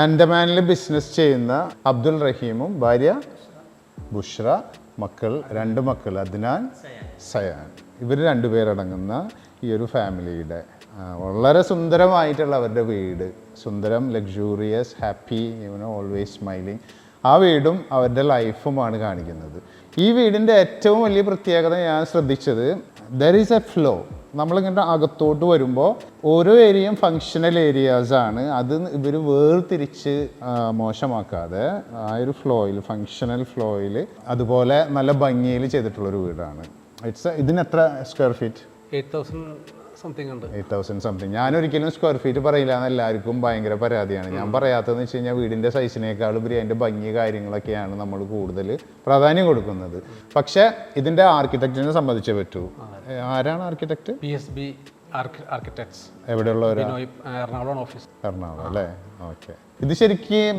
ആൻഡമാനിൽ business ചെയ്യുന്ന അബ്ദുൾ റഹീമും ഭാര്യ ബുഷ്ര മക്കൾ രണ്ട് മക്കൾ അദ്നാൻ സയാൻ. ഇവർ രണ്ടുപേരടങ്ങുന്ന ഈ ഒരു ഫാമിലിയുടെ വളരെ സുന്ദരമായിട്ടുള്ള അവരുടെ വീട്. സുന്ദരം luxurious happy you know always smiling ആ വീടും അവരുടെ ലൈഫുമാണ് കാണിക്കുന്നത്. ഈ വീടിന്റെ ഏറ്റവും വലിയ പ്രത്യേകത ഞാൻ ശ്രദ്ധിച്ചത് ദർ ഈസ് എ ഫ്ലോ നമ്മളിങ്ങനെ അകത്തോട്ട് വരുമ്പോൾ ഓരോ ഏരിയയും ഫങ്ഷണൽ ഏരിയാസ് ആണ്. അത് ഇവർ വേർതിരിച്ച് മോശമാക്കാതെ ആ ഒരു ഫ്ലോയിൽ ഫങ്ഷണൽ ഫ്ലോയിൽ അതുപോലെ നല്ല ഭംഗിയിൽ ചെയ്തിട്ടുള്ളൊരു വീടാണ്. ഇറ്റ്സ് ഇതിന് എത്ര square feet eight thousand eight thousand something ഞാനൊരിക്കലും സ്ക്വയർ ഫീറ്റ് പറയില്ല എന്ന് എല്ലാവർക്കും ഭയങ്കര പരാതിയാണ്. ഞാൻ പറയാത്തതെന്ന് വെച്ച് കഴിഞ്ഞാൽ വീടിന്റെ സൈസിനേക്കാൾ ഉപരി അതിന്റെ ഭംഗി കാര്യങ്ങളൊക്കെയാണ് നമ്മൾ കൂടുതൽ പ്രാധാന്യം കൊടുക്കുന്നത്. പക്ഷേ ഇതിന്റെ ആർക്കിടെക്റ്റിനെ സംബന്ധിച്ചേ പറ്റൂ. ആരാണ് architect P S B architects Ernakulam office Ernakulam അല്ലേ? ഓക്കെ. ഇത് ശരിക്കും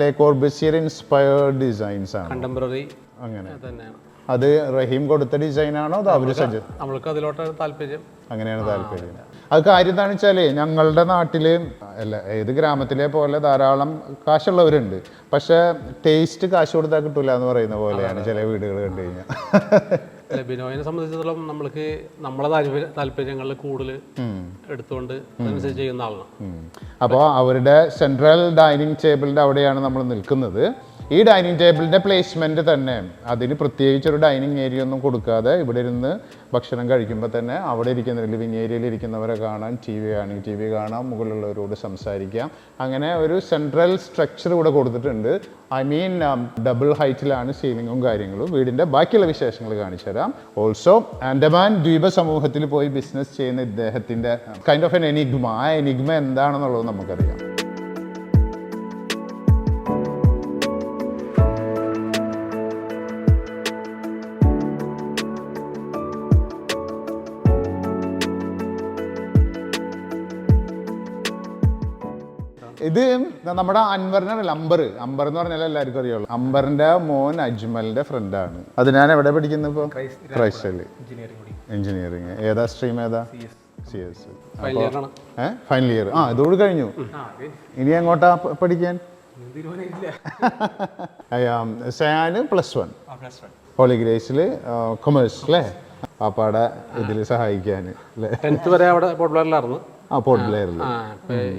ലേ കോർബസിയർ ഇൻസ്പയർഡ് ഡിസൈൻസ് ആണ്? കണ്ടംപററി അങ്ങനെ. തന്നെയാണ്. അത് റഹീം കൊടുത്ത ഡിസൈൻ ആണോ അത് അവർ നമ്മൾക്ക് അതിലോട്ടാണ് താല്പര്യം. അങ്ങനെയാണ് താല്പര്യം. അത് കാര്യം എന്താണെന്ന് വെച്ചാൽ ഞങ്ങളുടെ നാട്ടിൽ അല്ല ഏത് ഗ്രാമത്തിലെ പോലെ ധാരാളം കാശുള്ളവരുണ്ട്. പക്ഷെ ടേസ്റ്റ് കാശ് കൊടുത്താൽ കിട്ടൂല എന്ന് പറയുന്ന പോലെയാണ് ചില വീടുകൾ കണ്ടു കഴിഞ്ഞാൽ ബിനോയിനെ സംബന്ധിച്ചിടത്തോളം നമ്മൾക്ക് നമ്മളെ താല്പര്യ താല്പര്യങ്ങളിൽ കൂടുതൽ എടുത്തുകൊണ്ട് അതനുസരിച്ച് ചെയ്യുന്ന ആളാണ്. അപ്പോൾ അവരുടെ സെൻട്രൽ ഡൈനിങ് ടേബിളിന്റെ അവിടെയാണ് നമ്മൾ നിൽക്കുന്നത്. ഈ ഡൈനിങ് ടേബിളിന്റെ പ്ലേസ്മെന്റ് തന്നെ. അതിന് പ്രത്യേകിച്ച് ഒരു ഡൈനിങ് ഏരിയ ഒന്നും കൊടുക്കാതെ ഇവിടെ ഇരുന്ന് ഭക്ഷണം കഴിക്കുമ്പോൾ തന്നെ അവിടെ ഇരിക്കുന്ന ലിവിങ് ഏരിയയിൽ ഇരിക്കുന്നവരെ കാണാം. ടി വി ആണെങ്കിൽ ടി വി കാണാം. മുകളിലുള്ളവരോട് സംസാരിക്കാം. അങ്ങനെ ഒരു സെൻട്രൽ സ്ട്രക്ചർ ഇവിടെ കൊടുത്തിട്ടുണ്ട്. ഐ മീൻ ഡബിൾ ഹൈറ്റിലാണ് സീലിങ്ങും കാര്യങ്ങളും. വീടിന്റെ ബാക്കിയുള്ള വിശേഷങ്ങൾ കാണിച്ചു തരാം. ഓൾസോ ആൻഡമാൻ ദ്വീപ സമൂഹത്തിൽ പോയി ബിസിനസ് ചെയ്യുന്ന ഇദ്ദേഹത്തിന്റെ കൈൻഡ് ഓഫ് എൻ എനിഗ്മ ആ എനിഗ്മ എന്താണെന്നുള്ളത് നമുക്കറിയാം. നമ്മുടെ അൻവറിനെ അറിയില്ല അമ്പർ അമ്പർ എന്ന് പറഞ്ഞാൽ എല്ലാവർക്കും അറിയുള്ളൂ. അമ്പറിന്റെ മോൻ അജ്മലിന്റെ ഫ്രണ്ടാണ് അത് ഞാൻ എവിടെ പഠിക്കുന്നത് ഇപ്പോൾ ക്രൈസ്റ്റൽ. എഞ്ചിനീയറിംഗ് ഏതാ സ്ട്രീം ഏതാ? C S. ഏ? ഫൈനൽ ഇയർ ആ ഇതോട് കഴിഞ്ഞു. ഇനി എങ്ങോട്ടാ പഠിക്കാൻ? സയാന് പ്ലസ് വൺ. ഹോളിഗ്രേസിൽ കൊമേഴ്സ് അല്ലേ പാപ്പാടെ ഇതിൽ സഹായിക്കാൻ അല്ലേ ടെൻത്ത് വരെ അവിടെ പോപ്പുലറിലായിരുന്നു പോർട്ട് ബ്ലെയറിൽ ആ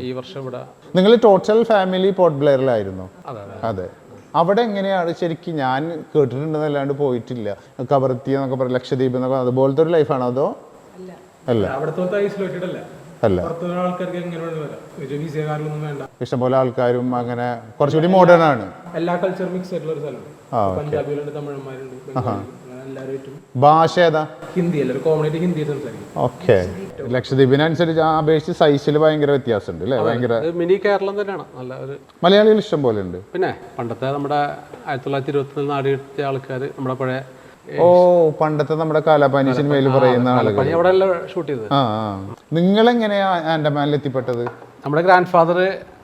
ഈ വർഷം ഇവിടെ നിങ്ങൾ ടോട്ടൽ ഫാമിലി പോർട്ട് ബ്ലെയറിലായിരുന്നു അതെ അതെ. അതെ. അവിടെ എങ്ങനെയാണ് ശരിക്കും ഞാൻ കേട്ടിട്ടുണ്ടെന്നല്ലാണ്ട് പോയിട്ടില്ല. കവർത്തി എന്നൊക്കെ പറയും ലക്ഷദ്വീപ് എന്നൊക്കെ അതുപോലത്തെ ഒരു ലൈഫാണോ അതോ? അല്ല. അല്ല. വേണ്ട. ഇഷ്ടംപോലെ ആൾക്കാരും അങ്ങനെ കുറച്ചുകൂടി മോഡേൺ ആണ്. എല്ലാ കൾച്ചർ മിക്സ് ആയിട്ടുള്ള ഒരു സ്ഥലമാണ് പഞ്ചാബികളുണ്ട് തമിഴന്മാരുണ്ട് എല്ലാവരുമായിട്ടും ഭാഷ ഏതാ? ഹിന്ദി എല്ലാവരും ഹിന്ദി സംസാരിക്കും. ഓക്കെ. ലക്ഷദ്വീപിനനുസരിച്ച് ആ അപേക്ഷിച്ച് സൈസിൽ ഭയങ്കര വ്യത്യാസമുണ്ട് അല്ലേ? ഭയങ്കര മിനി കേരളം തന്നെയാണ്. നല്ല ഒരു മലയാളികൾ ഇഷ്ടം പോലെ ഉണ്ട്. പിന്നെ പണ്ടത്തെ നമ്മുടെ ആയിരത്തി തൊള്ളായിരത്തി ഇരുപത്തി നാല് നാടിയെടുത്ത ആൾക്കാർ നമ്മുടെ പഴയ ഓ പണ്ടത്തെ നമ്മുടെ കാലാപാനി സിനിമയിൽ പറയുന്ന ആളുകൾ. അവിടെ ഷൂട്ട് ചെയ്തത്. ആ ആ. നിങ്ങൾ എങ്ങനെയാ ആൻഡമാനിൽ എത്തിപ്പെട്ടത്? നമ്മുടെ ഗ്രാൻഡ് ഫാദർ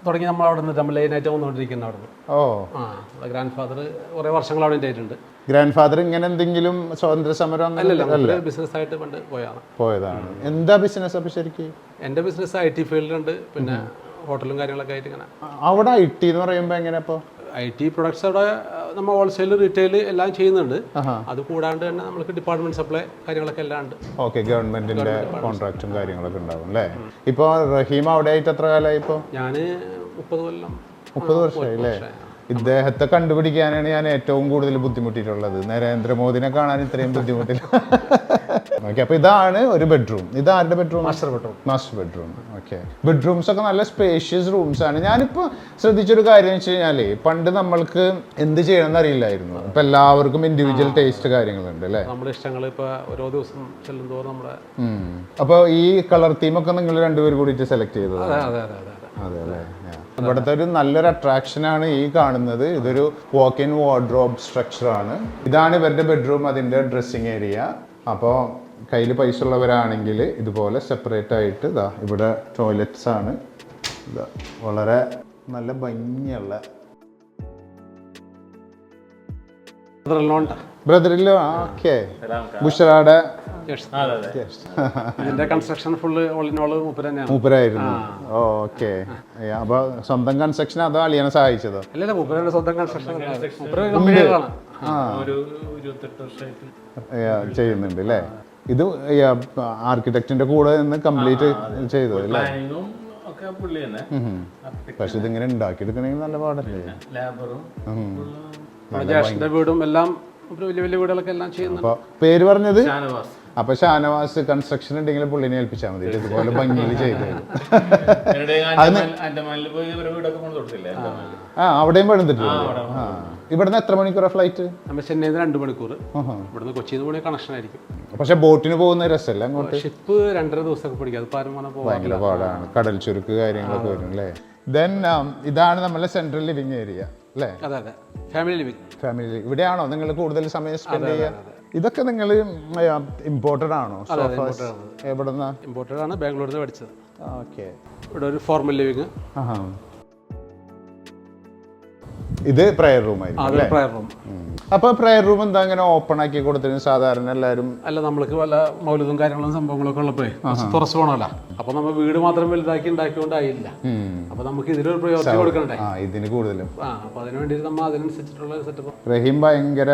തുടങ്ങി നമ്മൾ അവിടെ നിന്ന് നമ്മൾ ലൈനായിട്ട് വന്നുകൊണ്ടിരിക്കുന്ന അവിടെ ഓ. ആ ഗ്രാൻഡ് ഫാദർ കുറേ വർഷങ്ങൾ അവിടെ ഉണ്ടായിട്ടുണ്ട്. ഗ്രാൻഡ് ഫാദർ ഇങ്ങനെ എന്തെങ്കിലും സ്വാതന്ത്ര്യ സമരം അല്ലല്ല ബിസിനസ് ആയിട്ട് പണ്ട് പോയാണ് പോയതാണ്. എന്താ ബിസിനസ് അപ്പൊ ശരിക്കും? എന്റെ ബിസിനസ് ഐ ടി ഫീൽഡിലുണ്ട് പിന്നെ ഹോട്ടലും കാര്യങ്ങളൊക്കെ ആയിട്ട് ഇങ്ങനെ. അവിടെ ഐ ടി എന്ന് പറയുമ്പോ എങ്ങനെ ഇപ്പൊ ഐ ടി പ്രൊഡക്ട്സ് അവിടെ നമ്മൾ ഹോൾസെയിൽ റീറ്റെയിൽ എല്ലാം ചെയ്യുന്നുണ്ട്. അത് കൂടാണ്ട് തന്നെ നമുക്ക് ഡിപ്പാർട്ട്മെന്റ് സപ്ലൈ കാര്യങ്ങളൊക്കെ എല്ലാം ഉണ്ട്. ഓക്കെ ഗവൺമെന്റിന്റെ കോൺട്രാക്റ്റും കാര്യങ്ങളൊക്കെ ഉണ്ടാവും അല്ലേ? ഇപ്പൊ റഹീം അവിടെ ആയിട്ട് എത്ര കാലമായി ഇപ്പൊ? ഞാൻ മുപ്പത് കൊല്ലം. മുപ്പത് വർഷമായി അല്ലേ? ഇദ്ദേഹത്തെ കണ്ടുപിടിക്കാനാണ് ഞാൻ ഏറ്റവും കൂടുതൽ ബുദ്ധിമുട്ടിയിട്ടുള്ളത്. നരേന്ദ്രമോദിനെ കാണാൻ ഇത്രയും ബുദ്ധിമുട്ടില്ല. ഓക്കെ അപ്പൊ ഇതാണ് ഒരു ബെഡ്റൂം ഇത് ആരുടെ bedroom master bedroom master bedroom okay bedrooms ഒക്കെ നല്ല സ്പേഷ്യസ് റൂംസ് ആണ്. ഞാനിപ്പോ ശ്രദ്ധിച്ചൊരു കാര്യം വെച്ച് കഴിഞ്ഞാലേ പണ്ട് നമ്മൾക്ക് എന്ത് ചെയ്യണമെന്ന് അറിയില്ലായിരുന്നു. ഇപ്പൊ എല്ലാവർക്കും ഇൻഡിവിജ്വൽ ടേസ്റ്റ് കാര്യങ്ങളുണ്ട് അല്ലേ? നമ്മുടെ ഇഷ്ടങ്ങൾ ഇപ്പോൾ ഓരോ ദിവസം ചെല്ലുന്തോറും നമ്മുടെ അപ്പോൾ ഈ കളർ തീമൊക്കെ നിങ്ങൾ രണ്ടുപേരും കൂടിയിട്ട് സെലക്ട് ചെയ്തത്? അതെ അതെ അതെ അതെ അല്ലേ? ഇവിടുത്തെ ഒരു നല്ലൊരു അട്രാക്ഷൻ ആണ് ഈ കാണുന്നത്. ഇതൊരു വാക്ക് ഇൻ വാർഡ്രോബ് സ്ട്രക്ചർ ആണ്. ഇതാണ് ഇവരുടെ ബെഡ്റൂം അതിന്റെ ഡ്രസ്സിങ് ഏരിയ അപ്പോൾ കയ്യിൽ പൈസ ഉള്ളവരാണെങ്കിൽ ഇതുപോലെ സെപ്പറേറ്റ് ആയിട്ട് ഇതാ ഇവിടെ ടോയ്ലറ്റ്സ് ആണ്. ഇതാ വളരെ നല്ല ഭംഗിയുള്ള. ബ്രദറിലോ ഓക്കെ ബുഷറാടെ ഇതിന്റെ കൺസ്ട്രക്ഷൻ ഫുള്ള് ഓളിനോൾ മൂപ്പര് തന്നെയാണ്. മൂപ്പരായിരുന്നു. ഓക്കെ. അപ്പൊ സ്വന്തം കൺസ്ട്രക്ഷൻ അതോ അളിയനെ സഹായിച്ചതോ? അല്ലല്ല മൂപ്പരുടെ സ്വന്തം കൺസ്ട്രക്ഷൻ ചെയ്യുന്നുണ്ട് അല്ലേ ഇത് ആർക്കിടെക്റ്റിന്റെ കൂടെ നിന്ന് കംപ്ലീറ്റ് ചെയ്തു അല്ലേ പക്ഷെ ഇതിങ്ങനെ ഉണ്ടാക്കിയെടുക്കണമെങ്കിൽ നല്ല പാടല്ലേ? ലേബറും വീടും എല്ലാം വലിയ വലിയ വീടുകളൊക്കെ എല്ലാം ചെയ്യുന്നുണ്ട്. പേര് പറഞ്ഞത്? ഷാനവാസ്. അപ്പൊ ഷാനവാസ് കൺസ്ട്രക്ഷൻ ഉണ്ടെങ്കിൽ പുള്ളിനെ ഏൽപ്പിച്ചാൽ മതി. ഇതുപോലെ ഭംഗിയിൽ ചെയ്ത് ആ. അവിടെയും പെടുന്നിട്ടില്ല ആ ഇവിടുന്ന് എത്ര മണിക്കൂറാ ഫ്ലൈറ്റ് ചെന്നൈയിൽ നിന്ന് രണ്ട് മണിക്കൂർ. ഇവിടുന്ന് കൊച്ചിയിൽ നിന്ന് കണക്ഷൻ ആയിരിക്കും. പക്ഷെ ബോട്ടിന് പോകുന്ന രസമല്ല അങ്ങോട്ട്? ഷിപ്പ് രണ്ടര ദിവസമൊക്കെ പിടിക്കും. അത് ഭയങ്കര പാടാണ്. കടൽ ചുരുക്ക് കാര്യങ്ങളൊക്കെ വരും അല്ലേ? ദെൻ ഇതാണ് നമ്മളെ സെൻട്രൽ ലിവിങ് ഏരിയ അല്ലേ? അതെ അതെ. ഫാമിലി ലിവിങ് ഫാമിലി ഇവിടെയാണോ നിങ്ങൾ കൂടുതൽ സമയം സ്പെൻഡ് ചെയ്യുക? ഇതൊക്കെ നിങ്ങൾ ഇമ്പോർട്ടഡ് ആണോ? ഇമ്പോർട്ടഡ് ആണ്. ബാംഗ്ലൂരിൽ നിന്ന് പഠിച്ചത്. ഓക്കെ. ഇവിടെ ഒരു ഫോർമൽ ലിവിങ് ഇത് പ്രയർ റൂം ആയിരുന്നു പ്രയർ റൂം. അപ്പൊ പ്രയർ റൂം എന്താ അങ്ങനെ ഓപ്പൺ ആക്കി കൊടുത്തിന് സാധാരണ എല്ലാരും അല്ല നമ്മൾക്ക് വല്ല മൗലിതും കാര്യങ്ങളും സംഭവങ്ങളൊക്കെ ഉള്ളപ്പോ തുറച്ചു പോകണമല്ല അപ്പൊ നമ്മൾ വീട് മാത്രം വലുതാക്കി ഉണ്ടാക്കിക്കൊണ്ടായില്ല. അപ്പൊ നമുക്ക് ഇതിലൊരു പ്രയോജനം കൊടുക്കണ്ടേ? ഇതിന് കൂടുതലും. അപ്പൊ അതിന് വേണ്ടിയിട്ട് നമ്മൾ അതിനനുസരിച്ചിട്ടുള്ള സെറ്റപ്പ് റഹീം ഭയങ്കര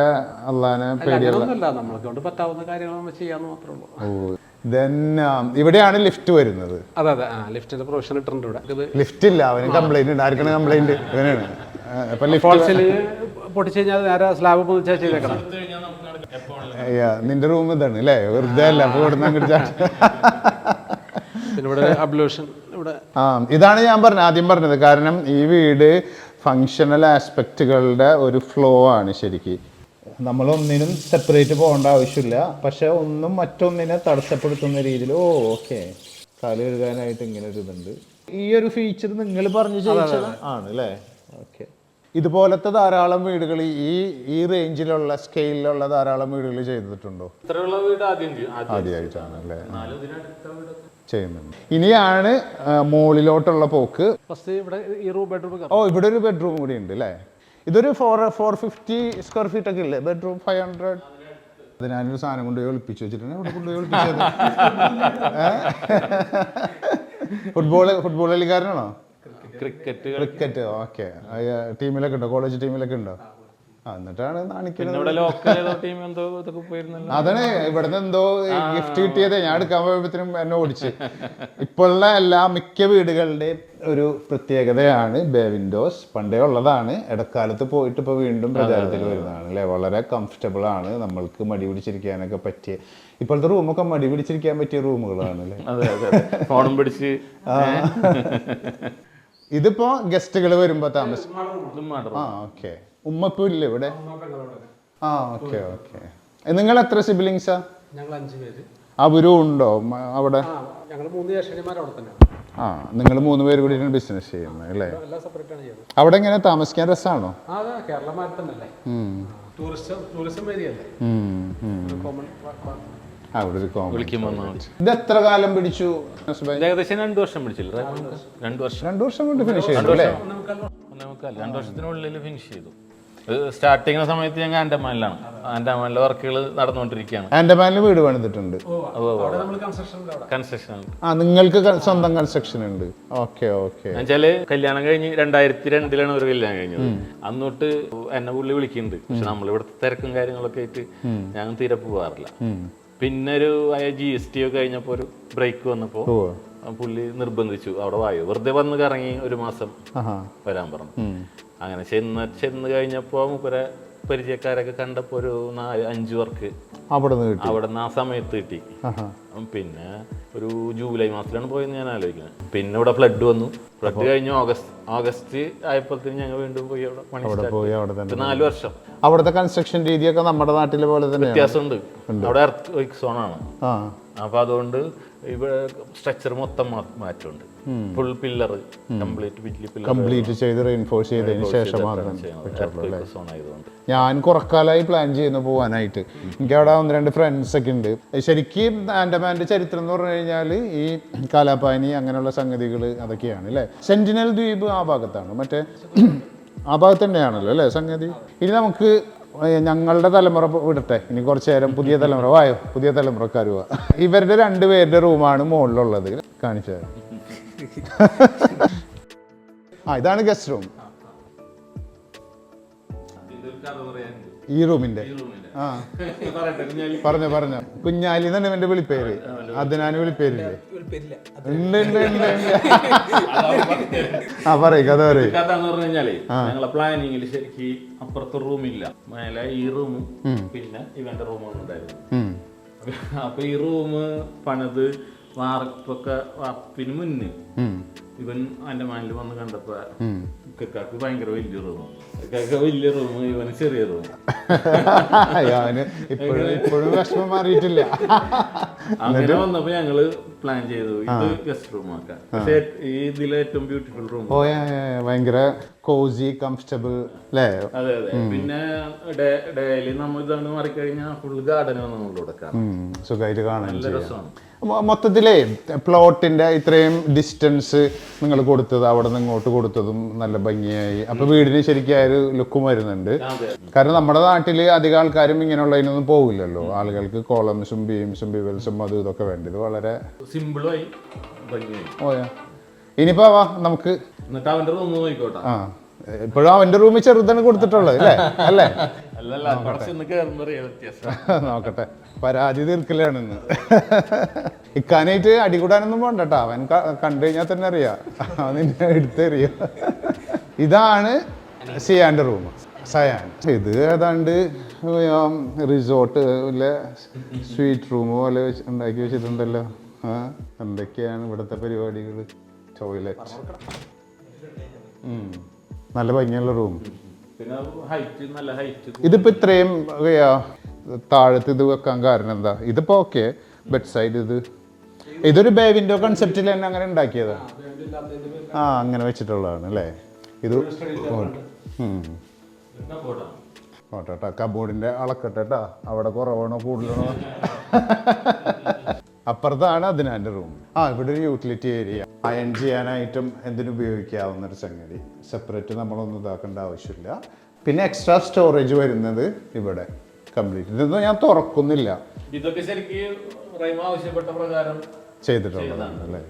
അള്ളാനെ പേടിയല്ല നമ്മളെ നമ്മൾക്ക് കൊണ്ട് പറ്റാവുന്ന കാര്യങ്ങൾ നമ്മൾ ചെയ്യാന്ന് മാത്രമേ ഉള്ളൂ. ദെൻ ഇവിടെയാണ് ലിഫ്റ്റ് വരുന്നത്. അതെ അതെ. ആ ലിഫ്റ്റിന്റെ പ്രൊവിഷൻ ഇട്ടിട്ടുണ്ട് ഇവിടെ. ലിഫ്റ്റ് ഇല്ല അവന് കംപ്ലൈന്റ് ഉണ്ട്. ആർക്കാണ് കംപ്ലൈന്റ് ഇവനാണ്. അപ്പൊ ലിഫ്റ്റ് പൊട്ടിച്ചു കഴിഞ്ഞാൽ നേരെ സ്ലാബ് പൊതിച്ചാൽ ചെയ്തേക്കണം. നിന്റെ റൂം ഇതാണ് അല്ലേ? വെറുതെ അല്ല അപ്പൊ ഇവിടുന്ന് അങ്ങോട്ട് ആ ഇതാണ് ഞാൻ പറഞ്ഞത് ആദ്യം പറഞ്ഞത്. കാരണം ഈ വീട് ഫങ്ഷണൽ ആസ്പെക്റ്റുകളുടെ ഒരു ഫ്ലോ ആണ് ശരിക്ക്. നമ്മൾ ഒന്നിനും സെപ്പറേറ്റ് പോകേണ്ട ആവശ്യമില്ല. പക്ഷെ ഒന്നും മറ്റൊന്നിനെ തടസ്സപ്പെടുത്തുന്ന രീതിയിൽ ഓ ഓക്കെ. കാൽ കഴുകാനായിട്ട് ഇങ്ങനെ ഒരു ഇതുണ്ട്. ഈ ഒരു ഫീച്ചർ നിങ്ങൾ പറഞ്ഞു ചോദിച്ചത് ആണ് അല്ലേ? ഓക്കെ. ഇതുപോലത്തെ ധാരാളം വീടുകൾ ഈ ഈ റേഞ്ചിലുള്ള സ്കെയിലുള്ള ധാരാളം വീടുകൾ ചെയ്തിട്ടുണ്ടോ? ഇത്രയുള്ള വീട് ആദ്യം ആദ്യം ആദ്യമായിട്ടാണ് അല്ലേ? ചെയ്യുന്നുണ്ട്. ഇനിയാണ് മുകളിലോട്ടുള്ള പോക്ക്. ഫസ്റ്റ് ഇവിടെ ഈ റൂം ബെഡ്റൂം ഓ ഇവിടെ ഒരു ബെഡ്റൂം കൂടി ഉണ്ട് അല്ലേ? ഇതൊരു four four fifty square feet ഒക്കെ ഇല്ലേ? ബെഡ്റൂം ഫൈവ് ഹൺഡ്രഡ് അത് ഞാനൊരു സാധനം കൊണ്ടുപോയി ഒളിപ്പിച്ചു വെച്ചിട്ടുണ്ട്. കൊണ്ടുപോയി ഒളിപ്പിച്ചത് ഫുട്ബോൾ ഫുട്ബോൾ കളിക്കാരനാണോ? ക്രിക്കറ്റ് ക്രിക്കറ്റ് ഓക്കെ ടീമിലൊക്കെ ഉണ്ടോ? കോളേജ് ടീമിലൊക്കെ ഉണ്ടോ? എന്നിട്ടാണ് നാണിക്കുന്നത് അതാണ് ഇവിടുന്ന് എന്തോ ഗിഫ്റ്റ് കിട്ടിയത്. ഞാൻ എടുക്കാൻ പോയപ്പോഴത്തേനും എന്നെ ഓടിച്ച്. ഇപ്പോഴുള്ള എല്ലാ മിക്ക വീടുകളുടെയും ഒരു പ്രത്യേകതയാണ് ബേ വിൻഡോസ് പണ്ടേ ഉള്ളതാണ്. ഇടക്കാലത്ത് പോയിട്ട് ഇപ്പോൾ വീണ്ടും പ്രചാരത്തിൽ വരുന്നതാണ് അല്ലേ? വളരെ കംഫർട്ടബിൾ ആണ്. നമ്മൾക്ക് മടി പിടിച്ചിരിക്കാനൊക്കെ പറ്റിയ ഇപ്പോഴത്തെ റൂമൊക്കെ മടി പിടിച്ചിരിക്കാൻ പറ്റിയ റൂമുകളാണ് അല്ലേ. ഫോണും പിടിച്ച് ഇതിപ്പോ ഗസ്റ്റുകൾ വരുമ്പോ താമസം ഇതും ആ ഓക്കെ ഉമ്മപ്പൂ ഇല്ലേ ഇവിടെ ആ ഓക്കെ ഓക്കെ. നിങ്ങൾ എത്ര സിബിലിങ്സാ? ഞങ്ങൾ അഞ്ച് പേര് അവരും ഉണ്ടോ അവിടെ? ആ ഞങ്ങൾ മൂന്ന് ജ്യേഷ്ഠന്മാർ അവിടെ തന്നെ ആ നിങ്ങൾ മൂന്ന് പേര് കൂടി ബിസിനസ് ചെയ്യുന്നത് അല്ലേ? എല്ലാം സെപ്പറേറ്റ് ആണ് ചെയ്യുന്നത്. അവിടെ എങ്ങനെ താമസിക്കാൻ രസമാണോ ആ അതെ കേരളമാരി തന്നെ അല്ലേ. ടൂറിസ്റ്റ് ടൂറിസം ഏരിയ അല്ലേ കോമൺ അവിടെ കോമൺ വിളിക്കുമ്പോൾ ഇത് എത്ര കാലം പിടിച്ചു ഏകദേശം രണ്ടു വർഷം പിടിച്ചില്ല രണ്ടു വർഷം. രണ്ടു വർഷം. കൊണ്ട് ഫിനിഷ് ചെയ്തു അല്ലേ? രണ്ട് വർഷത്തിനുള്ളിൽ ഫിനിഷ് ചെയ്തു. സ്റ്റാർട്ട് ചെയ്യുന്ന സമയത്ത് ഞങ്ങൾ ആൻഡമാനിലാണ് ആൻഡമാനിലെ വർക്കുകൾ നടന്നുകൊണ്ടിരിക്കുകയാണ്. ആൻഡമാനിൽ വീട് പണിതിട്ടുണ്ട്. കൺസ്ട്രക്ഷൻ ആ നിങ്ങൾക്ക് സ്വന്തം കൺസ്ട്രക്ഷൻ ഉണ്ട്. Okay okay. എന്നുവെച്ചാൽ കല്യാണം കഴിഞ്ഞ് രണ്ടായിരത്തി രണ്ടിലാണ് ഒരു കല്യാണം കഴിഞ്ഞത്. അന്നോട്ട് എന്നെ പുള്ളി വിളിക്കുന്നുണ്ട്. പക്ഷെ നമ്മളിവിടുത്തെ തിരക്കും കാര്യങ്ങളൊക്കെ ആയിട്ട് ഞാൻ തീരെ പോവാറില്ല. പിന്നെ ഒരു ജി എസ് ടി ഒക്കെ കഴിഞ്ഞപ്പോ ഒരു ബ്രേക്ക് വന്നപ്പോ പുള്ളി നിർബന്ധിച്ചു. അവിടെ വായു. വെറുതെ വന്ന് കറങ്ങി ഒരു മാസം വരാൻ പറഞ്ഞു. അങ്ങനെ ചെന്ന് ചെന്ന് കഴിഞ്ഞപ്പോ മുപ്പരെ പരിചയക്കാരൊക്കെ കണ്ടപ്പോ ഒരു നാല് അഞ്ച് വർക്ക് അവിടെ നിന്ന് അവിടെ നിന്ന് ആ സമയത്ത് കിട്ടി. പിന്നെ ഒരു ജൂലൈ മാസത്തിലാണ് പോയെന്ന് ഞാൻ ആലോചിക്കുന്നത്. പിന്നെ ഇവിടെ ഫ്ലഡ് വന്നു. ഫ്ലഡ് കഴിഞ്ഞ് ഓഗസ്റ്റ് ഓഗസ്റ്റ് ആയപ്പോഴത്തേന് ഞങ്ങൾ വീണ്ടും പോയി അവിടെ പണി അവിടെ പോയി അവിടെ തന്നെ ചെയ്തു. നാല് വർഷം. അവിടുത്തെ കൺസ്ട്രക്ഷൻ രീതിയൊക്കെ നമ്മുടെ നാട്ടിലെ പോലെ തന്നെ വ്യത്യാസമുണ്ട്. അവിടെ എർത്ത് സോണാണ് ആ. അപ്പൊ അതുകൊണ്ട് ഇവിടെ സ്ട്രക്ചർ മൊത്തം മാറ്റമുണ്ട്. ഫുൾ പില്ലർ കംപ്ലീറ്റ് വലിയ പില്ലർ കംപ്ലീറ്റ് ചെയ്ത് റെയിൻഫോഴ്സ് ചെയ്തതിന് ശേഷം മാത്രം സോൺ ആയതുകൊണ്ട്. ഞാൻ കുറക്കാലായി പ്ലാൻ ചെയ്യുന്നു പോകാനായിട്ട് എനിക്ക് അവിടെ ഒന്ന് രണ്ട് ഫ്രണ്ട്സ് ഒക്കെ ഉണ്ട്. ശരിക്കും ആൻഡമാന്റെ ചരിത്രം എന്ന് പറഞ്ഞു കഴിഞ്ഞാൽ ഈ കാലാപാനി അങ്ങനെയുള്ള സംഗതികൾ അതൊക്കെയാണ് അല്ലേ? സെന്റിനൽ ദ്വീപ് ആ ഭാഗത്താണ്. മറ്റേ ആ ഭാഗത്ത് തന്നെയാണല്ലോ അല്ലേ സംഗതി? ഇനി നമുക്ക് ഞങ്ങളുടെ തലമുറ വിടട്ടെ. ഇനി കുറച്ച് നേരം പുതിയ തലമുറ. വായോ പുതിയ തലമുറക്കാർ പോവാ ഇവരുടെ രണ്ടുപേരുടെ റൂമാണ് മുകളിലുള്ളത് കാണിച്ചു തരാം. ആ ഇതാണ് ഗസ്റ്റ് റൂം ഈ റൂമിന്റെ. ആ. പറഞ്ഞു പറഞ്ഞോ. കുഞ്ഞാലി തന്നെ എന്റെ വിളിപ്പേര്. അതിനാണ് വിളിപ്പേരില്ലേ? ഉണ്ട് ഉണ്ട് ഉണ്ട് ഉണ്ട്. ആ പറയ് കഥ പറയ്. കഥ എന്ന് പറഞ്ഞു കഴിഞ്ഞാലേ ഞങ്ങളെ പ്ലാനിങ്ങിൽ ശരിക്കും അപ്പുറത്തെ റൂമില്ല. മേലെ ഈ റൂമും പിന്നെ ഇവന്റെ റൂമും ഉണ്ടായിരുന്നു. അപ്പൊ ഈ റൂം പണിത് വാർപ്പൊക്കെ വാർപ്പിന് മുന്നേ ഇവൻ അന്റെ മാനിൽ വന്ന് കണ്ടപ്പോ ഇക്കാക്ക് ഭയങ്കര വലിയ റൂം ഇക്കാക്ക് വലിയ റൂം ഇവന് ചെറിയ റൂം ഇപ്പോഴും വിഷമം മാറിയിട്ടില്ല. അങ്ങനെ വന്നപ്പോ ഞങ്ങൾ പ്ലാൻ ചെയ്തു ഇത് ഗസ്റ്റ് റൂം ആക്കാം. പക്ഷേ ഈ ഇതിലെ ഏറ്റവും ബ്യൂട്ടിഫുൾ റൂം. ഭയങ്കര കോസി കംഫർട്ടബിൾ അല്ലേ അതെ അതെ. പിന്നെ ഡെയിലി നമ്മൾ ഇതാണ് മാറിക്കഴിഞ്ഞാൽ ഫുൾ ഗാർഡൻ നമ്മൾ കൊടുക്കാം സുഖമായിട്ട് കാണാൻ നല്ല രസമാണ്. മൊത്തത്തിലേ പ്ലോട്ടിന്റെ ഇത്രയും ഡിസ്റ്റൻസ് നിങ്ങൾ കൊടുത്തത് അവിടെ നിന്ന് ഇങ്ങോട്ട് കൊടുത്തതും നല്ല ഭംഗിയായി. അപ്പോൾ വീടിന് ശരിക്കും ആ ഒരു ലുക്കും വരുന്നുണ്ട്. കാരണം നമ്മുടെ നാട്ടിൽ അധികം ആൾക്കാരും ഇങ്ങനെയുള്ളതിനൊന്നും പോകില്ലല്ലോ ആളുകൾക്ക് കോളംസും ബീംസും ബിവൽസും അതും ഇതൊക്കെ വേണ്ടത് വളരെ സിമ്പിളായി ഭംഗിയായി. ഓയാ ഇനിയിപ്പോ വാ നമുക്ക് എന്നിട്ട് അവന്റെ റൂം നോക്കിക്കോട്ടെ. ആ. ഇപ്പോഴും അവന്റെ റൂമിൽ ചെറുതാണ് കൊടുത്തിട്ടുള്ളത് അല്ലേ? അല്ലേ? നോക്കട്ടെ. പരാതി തീർക്കലാണ് ഇന്ന്. ഇക്കാനായിട്ട് അടികൂടാനൊന്നും പോണ്ട കേട്ടോ അവൻ കണ്ടു കഴിഞ്ഞാൽ തന്നെ അറിയാം. അവൻ നിന്നെ എടുത്തറിയ ഇതാണ് സിയാന്റെ റൂം. സയാൻ. ഇത് ഏതാണ്ട് റിസോർട്ട് സ്വീറ്റ് റൂം പോലെ ഉണ്ടാക്കി വെച്ചിട്ടുണ്ടല്ലോ. ആ എന്തൊക്കെയാണ് ഇവിടുത്തെ പരിപാടികൾ ടോയ്ലറ്റ് നല്ല ഭംഗിയുള്ള റൂം ഇതിപ്പോ ഇത്രയും താഴത്ത് ഇത് വെക്കാൻ കാരണം എന്താ? ഇതിപ്പോ ഓക്കെ ബെഡ് സൈഡ് ഇത്. ഇതൊരു ബേ വിൻഡോ കൺസെപ്റ്റിൽ തന്നെ അങ്ങനെ ഉണ്ടാക്കിയതാ. ആ അങ്ങനെ വെച്ചിട്ടുള്ളതാണ് അല്ലേ? ഇത് ഓട്ടോട്ടാ കബോർഡിന്റെ അളക്കട്ടെട്ടാ. അവിടെ കുറവാണോ കൂടുതലാണോ? അപ്പുറത്താണ് അതിനാന്റെ റൂം ആ ഇവിടെ ഒരു യൂട്ടിലിറ്റി ഏരിയ അയൺ ചെയ്യാനായിട്ടും എന്തിനു ഉപയോഗിക്കാവുന്ന ഒരു സംഗതി. സെപ്പറേറ്റ് നമ്മളൊന്നും ഇതാക്കേണ്ട ആവശ്യമില്ല. പിന്നെ എക്സ്ട്രാ സ്റ്റോറേജ് വരുന്നത് ഇവിടെ കംപ്ലീറ്റ് ഇതൊന്നും ഞാൻ തുറക്കുന്നില്ല. ഇതൊക്കെ ശരിക്കും ആവശ്യപ്പെട്ട പ്രകാരം ചെയ്തിട്ടുള്ളതാണ് അല്ലേ?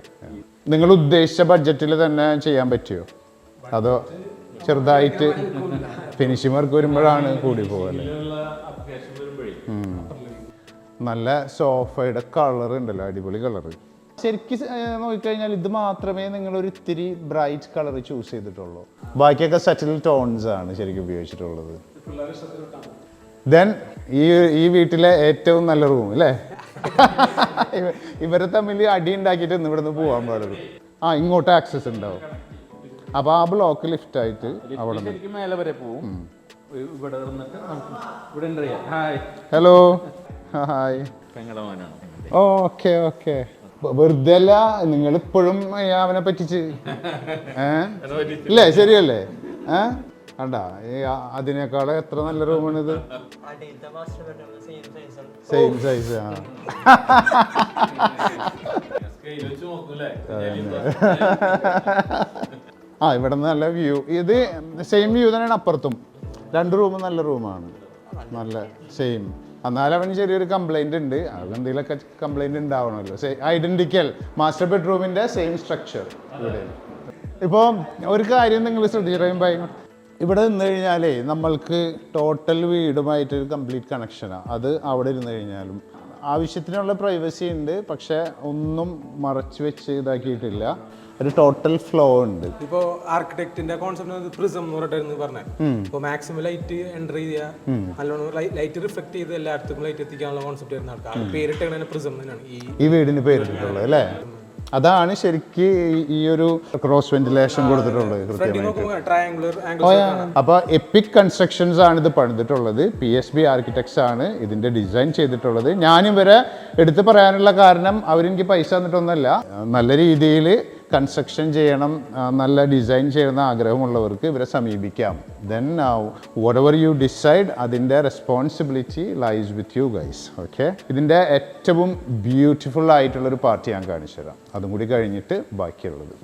നിങ്ങൾ ഉദ്ദേശിച്ച ബഡ്ജറ്റിൽ തന്നെ ചെയ്യാൻ പറ്റുമോ അതോ ചെറുതായിട്ട് ഫിനിഷിംഗ് വർക്ക് വരുമ്പോഴാണ് കൂടി പോകല്ലേ നല്ല സോഫയുടെ കളർ ഉണ്ടല്ലോ അടിപൊളി കളർ ശരിക്കും നോക്കിക്കഴിഞ്ഞാൽ ഇത് മാത്രമേ നിങ്ങൾ ഒരു ഇത്തിരി ബ്രൈറ്റ് കളർ ചൂസ് ചെയ്തിട്ടുള്ളൂ. ബാക്കിയൊക്കെ സെറ്റിൽ ടോൺസ് ആണ് ശരിക്കും ഉപയോഗിച്ചിട്ടുള്ളത്. ദെൻ ഈ ഈ വീട്ടിലെ ഏറ്റവും നല്ല റൂം അല്ലേ ഇവ- ഇവരെ തമ്മിൽ അടി ഉണ്ടാക്കിയിട്ട് ഇന്ന് ഇവിടുന്ന് പോകാൻ പാടുള്ളൂ. ആ ഇങ്ങോട്ട് ആക്സസ് ഉണ്ടാവും. അപ്പോൾ ആ ബ്ലോക്ക് ലിഫ്റ്റ് ആയിട്ട് അവിടെ നിന്ന് മേലെ വരെ പോകും ഇവിടെ ഇവിടെ ഹലോ ഹായ് ഓക്കെ ഓക്കെ വെറുതെ അല്ല നിങ്ങൾ ഇപ്പോഴും അവനെ പറ്റിച്ച്. ഏ? ഇല്ലേ? ശരിയല്ലേ? ഏ? കണ്ട അതിനേക്കാൾ എത്ര നല്ല റൂമാണിത്? ഇത് സെയിം സൈസ് ആ. ആ ഇവിടെ നല്ല വ്യൂ. ഇത് സെയിം വ്യൂ തന്നെയാണ് അപ്പുറത്തും. രണ്ട് റൂമും നല്ല റൂമാണ് നല്ല സെയിം എന്നാലും ചെറിയൊരു കംപ്ലൈന്റ് ഉണ്ട്. അത് എന്തെങ്കിലുമൊക്കെ കംപ്ലൈന്റ് ഉണ്ടാവണമല്ലോ. ഐഡന്റിക്കൽ മാസ്റ്റർ ബെഡ്റൂമിന്റെ സെയിം സ്ട്രക്ചർ ഇവിടെ. ഇപ്പോൾ ഒരു കാര്യം നിങ്ങൾ ശ്രദ്ധിച്ചിട്ടുണ്ടെങ്കിൽ ഇവിടെ നിന്ന് കഴിഞ്ഞാലേ നമ്മൾക്ക് ടോട്ടൽ വീടുമായിട്ട് ഒരു കംപ്ലീറ്റ് കണക്ഷനാണ് അത് അവിടെ ഇരുന്ന് കഴിഞ്ഞാലും. ആവശ്യത്തിനുള്ള പ്രൈവസി ഉണ്ട്. പക്ഷേ ഒന്നും മറച്ചു വെച്ച് ഇതാക്കിയിട്ടില്ല. ഒരു ടോട്ടൽ ഫ്ലോ ഉണ്ട്. ഇപ്പോ ആർക്കിടെക്ടിന്റെ കോൺസെപ്റ്റ് പ്രിസം എന്ന് പറഞ്ഞിട്ടായിരുന്നു പറഞ്ഞത്. ഇപ്പൊ മാക്സിമം ലൈറ്റ് എന്റർ ചെയ്യുക നല്ലോണം ലൈറ്റ് റിഫ്ലക്ട് ചെയ്ത് എല്ലായിടത്തും ലൈറ്റ് എത്തിക്കാനുള്ള കോൺസെപ്റ്റ് വരുന്ന ആൾക്കാർ പേരിട്ട് പ്രിസം തന്നെയാണ്. ഈ വീടിന് പേരിട്ടുള്ളത് അല്ലേ? അതാണ് ശരിക്ക് ഈ- ഒരു ക്രോസ് വെന്റിലേഷൻ കൊടുത്തിട്ടുള്ളത് കൃത്യമായിട്ട്. അപ്പോൾ എപ്പിക് കൺസ്ട്രക്ഷൻസ് ആണ്. ഇത് പണിതിട്ടുള്ളത്. പി എസ് ബി ആർക്കിടെക്ട്സ് ആണ് ഇതിന്റെ ഡിസൈൻ ചെയ്തിട്ടുള്ളത്. ഞാനും വരെ എടുത്തു പറയാനുള്ള കാരണം അവരെനിക്ക് പൈസ തന്നിട്ടൊന്നല്ല. നല്ല രീതിയിൽ കൺസ്ട്രക്ഷൻ ചെയ്യണം നല്ല ഡിസൈൻ ചെയ്യണം ആഗ്രഹമുള്ളവർക്ക് ഇവരെ സമീപിക്കാം. Then whatever you decide അതിന്റെ responsibility lies with you guys okay ഇതിന്റെ ഏറ്റവും ബ്യൂട്ടിഫുൾ ആയിട്ടുള്ളൊരു പാർട്ടി ഞാൻ കാണിച്ചു തരാം അതും കൂടി കഴിഞ്ഞിട്ട് ബാക്കിയുള്ളത്.